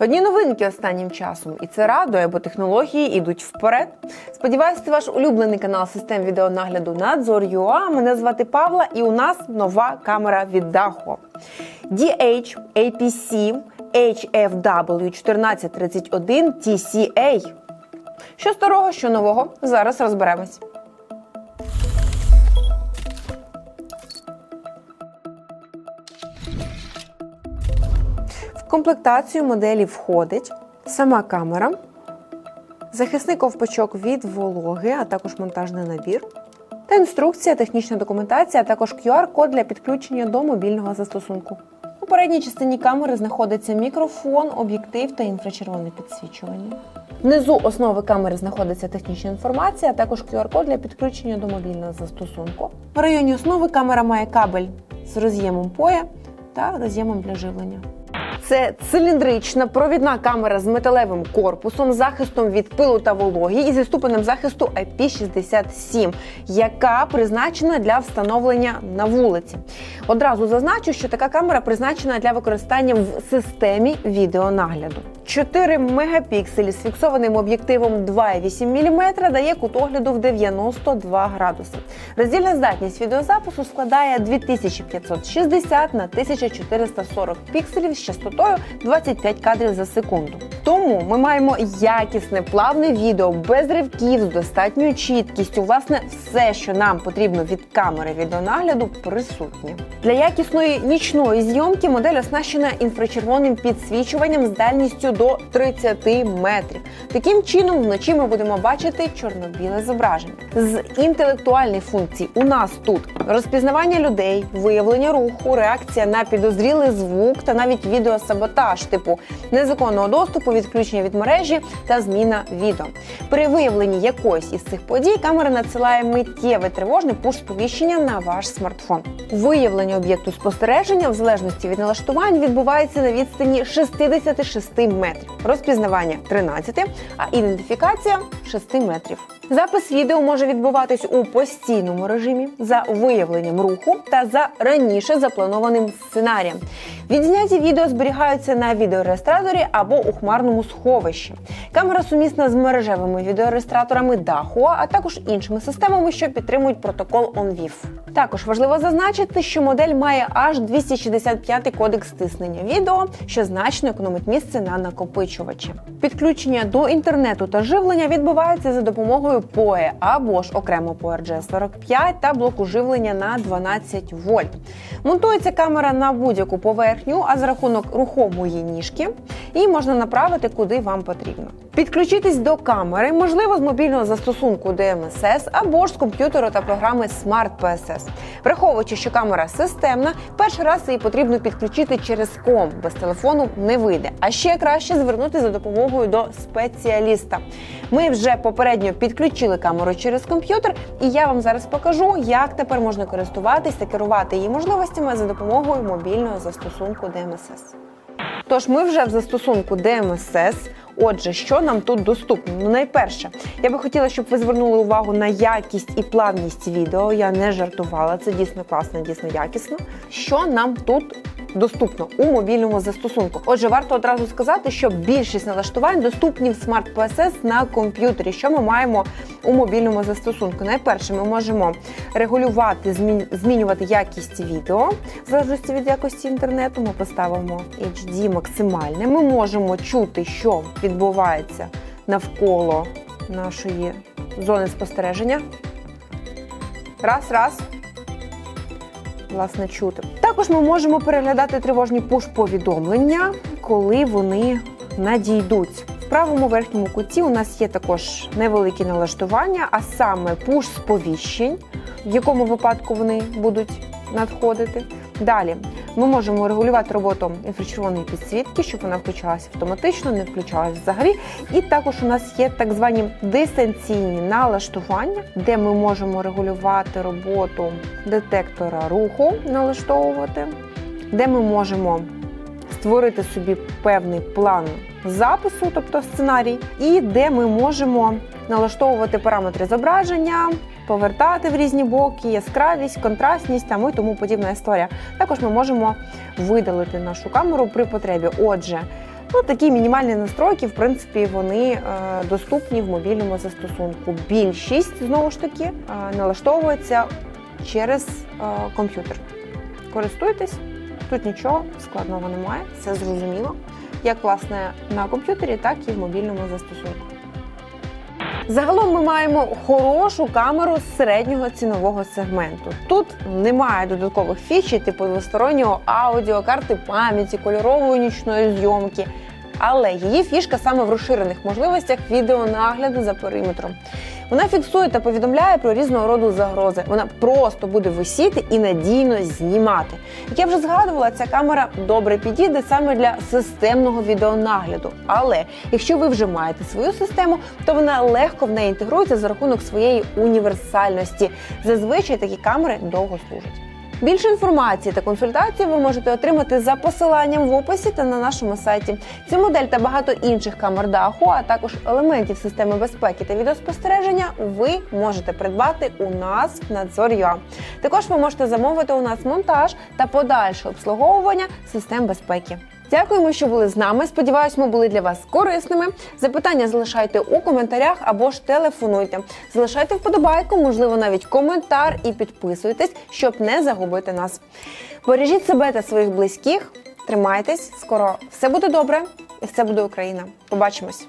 Одні новинки останнім часом, і це радує, бо технології йдуть вперед. Сподіваюсь, це ваш улюблений канал систем відеонагляду Надзор.ua. Мене звати Павла, і у нас нова камера від Daho. DH APC HFW 1431 TCA. Що старого, що нового, зараз розберемось. Комплектацію моделі входить сама камера, захисний ковпачок від вологи, а також монтажний набір, та інструкція, технічна документація, а також QR-код для підключення до мобільного застосунку. У передній частині камери знаходиться мікрофон, об'єктив та інфрачервоне підсвічування. Внизу основи камери знаходиться технічна інформація, а також QR-код для підключення до мобільного застосунку. В районі основи камера має кабель з роз'ємом POE та роз'ємом для живлення. Це циліндрична провідна камера з металевим корпусом, захистом від пилу та вологі і зі ступенем захисту IP67, яка призначена для встановлення на вулиці. Одразу зазначу, що така камера призначена для використання в системі відеонагляду. 4 мегапікселі з фіксованим об'єктивом 2,8 мм дає кут огляду в 92 градуси. Роздільна здатність відеозапису складає 2560 на 1440 пікселів з частотою 25 кадрів за секунду. Тому ми маємо якісне плавне відео без ривків з достатньою чіткістю. Власне, все, що нам потрібно від камери відеонагляду, присутнє. Для якісної нічної зйомки модель оснащена інфрачервоним підсвічуванням з дальністю до 30 метрів. Таким чином, вночі ми будемо бачити чорно-біле зображення. З інтелектуальних функцій у нас тут розпізнавання людей, виявлення руху, реакція на підозрілий звук та навіть відеосаботаж, типу незаконного доступу, відключення від мережі та зміна відео. При виявленні якоїсь із цих подій камера надсилає миттєве тривожне пуш-сповіщення на ваш смартфон. Виявлення об'єкту спостереження в залежності від налаштувань відбувається на відстані 66 метрів, розпізнавання 13, а ідентифікація 6 метрів. Запис відео може відбуватись у постійному режимі за виявленням руху та за раніше запланованим сценарієм. Відзняті відео зберігаються на відеореєстраторі або у хмарному сховищі. Камера сумісна з мережевими відеореєстраторами Dahua, а також іншими системами, що підтримують протокол OnVIF. Також важливо зазначити, що модель має аж 265 кодек стиснення відео, що значно економить місце на накопичувачі. Підключення до інтернету та живлення відбувається за допомогою PoE або ж окремо по RG45 та блоку живлення на 12 вольт. Монтується камера на будь-яку поверхню, а за рахунок рухомої ніжки її можна направити куди вам потрібно. Підключитись до камери можливо з мобільного застосунку DMSS або ж з комп'ютеру та програми Smart PSS. Враховуючи, що камера системна, перший раз її потрібно підключити через ком, без телефону не вийде. А ще краще звернутися за допомогою до спеціаліста. Ми вже попередньо підключили камеру через комп'ютер, і я вам зараз покажу, як тепер можна користуватись та керувати її можливостями за допомогою мобільного застосунку DMSS. Тож ми вже в застосунку DMSS. Отже, що нам тут доступно? Ну, найперше, я би хотіла, щоб ви звернули увагу на якість і плавність відео. Я не жартувала, це дійсно класно, дійсно якісно. Що нам тут доступно у мобільному застосунку? Отже, варто одразу сказати, що більшість налаштувань доступні в Smart PSS на комп'ютері. Що ми маємо у мобільному застосунку? Найперше, ми можемо регулювати, змінювати якість відео в залежності від якості інтернету. Ми поставимо HD максимальне. Ми можемо чути, що відбувається навколо нашої зони спостереження. Раз, раз. Власне, чути. Також ми можемо переглядати тривожні пуш-повідомлення, коли вони надійдуть. В правому верхньому куті у нас є також невеликі налаштування, а саме пуш сповіщень, в якому випадку вони будуть надходити. Далі ми можемо регулювати роботу інфрачервоної підсвітки, щоб вона включалася автоматично, не включалася взагалі. І також у нас є так звані дистанційні налаштування, де ми можемо регулювати роботу детектора руху, налаштовувати, де ми можемо створити собі певний план запису, тобто сценарій, і де ми можемо налаштовувати параметри зображення, повертати в різні боки, яскравість, контрастність там і тому подібна історія. Також ми можемо видалити нашу камеру при потребі. Отже, Ну, такі мінімальні настройки, в принципі, вони е, доступні в мобільному застосунку. Більшість знову ж таки е, налаштовується через е, комп'ютер. Користуйтесь, тут нічого складного немає, все зрозуміло. Як власне на комп'ютері, так і в мобільному застосунку. Загалом ми маємо хорошу камеру середнього цінового сегменту. Тут немає додаткових фічей, типу двостороннього аудіо, карти пам'яті, кольорової нічної зйомки. Але її фішка саме в розширених можливостях відеонагляду за периметром. Вона фіксує та повідомляє про різного роду загрози. Вона просто буде висіти і надійно знімати. Як я вже згадувала, ця камера добре підійде саме для системного відеонагляду. Але якщо ви вже маєте свою систему, то вона легко в неї інтегрується за рахунок своєї універсальності. Зазвичай такі камери довго служать. Більше інформації та консультацій ви можете отримати за посиланням в описі та на нашому сайті. Цю модель та багато інших камер даху, а також елементів системи безпеки та відеоспостереження ви можете придбати у нас в Надзор.ua. Також ви можете замовити у нас монтаж та подальше обслуговування систем безпеки. Дякуємо, що були з нами. Сподіваюсь, ми були для вас корисними. Запитання залишайте у коментарях або ж телефонуйте. Залишайте вподобайку, можливо, навіть коментар і підписуйтесь, щоб не загубити нас. Бережіть себе та своїх близьких. Тримайтесь, скоро все буде добре і все буде Україна. Побачимось.